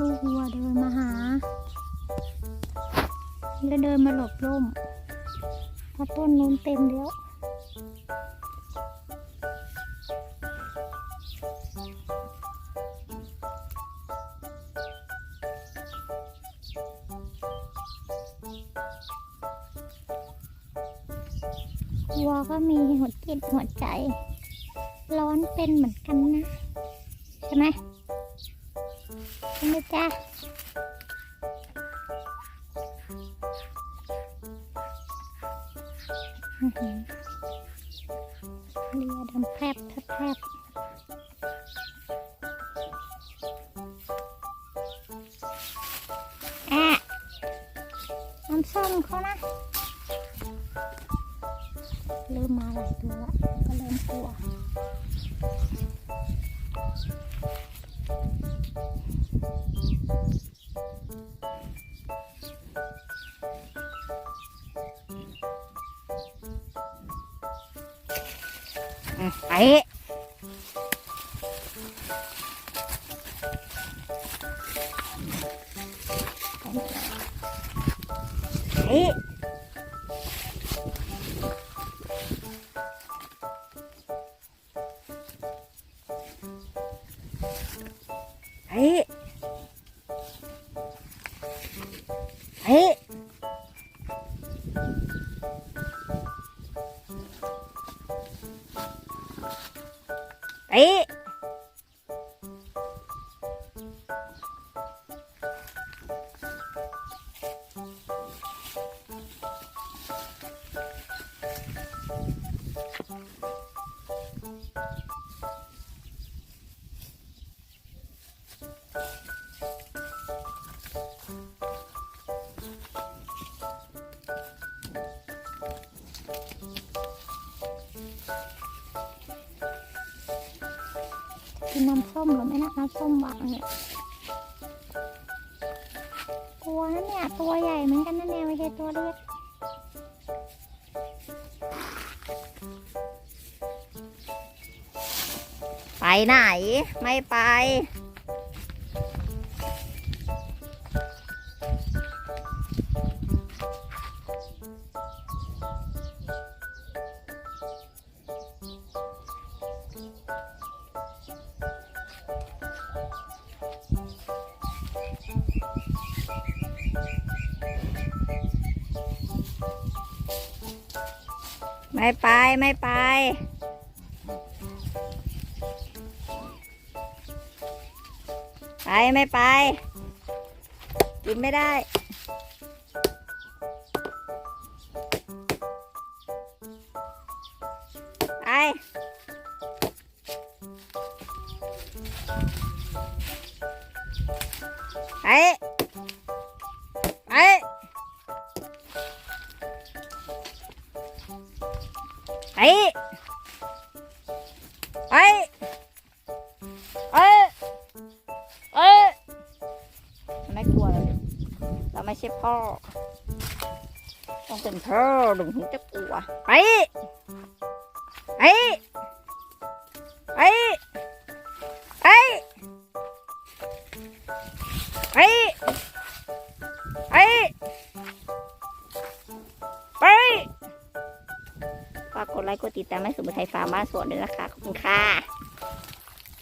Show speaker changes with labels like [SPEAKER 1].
[SPEAKER 1] ลูกวัวเดินมาหา แล้วเดินมาหลบร่มเพราะต้นนู้นเต็มแล้ววัวก็มีหัวจิตหัวใจ ร้อนเป็นเหมือนกันนะ ใช่ไหม ใช่ไหมจ๊ะเรือดำแพรบแพรบแพรบแอะน้ำส้มเขานะ เริ่มมาหลายตัวแล้วก็เริ่มกลัว
[SPEAKER 2] ไปไปไปไป ไน
[SPEAKER 1] น้ำส้มหรือไม่นะน้ำส้มหวานเนี่ยตัวนั้นเนี่ยตัวใหญ่เหมือนกันนะเนี่ยไม่ใช่ตัวเล็ก
[SPEAKER 2] ไปไหน ไม่ไป ไม่ไปไม่ไป ไปไม่ไป กินไม่ได้ไปไปไป ไปไปไปเอ้ยมันไม่กลัวเราเลยเราไม่ใช่พ่อต้องเป็นพ่อถึงถึงจะกลัวไปไป กดไลค์กดติดตามให้สุภไทยฟาร์มบ้านสวนด้วยนะคะ ขอบคุณค่ะ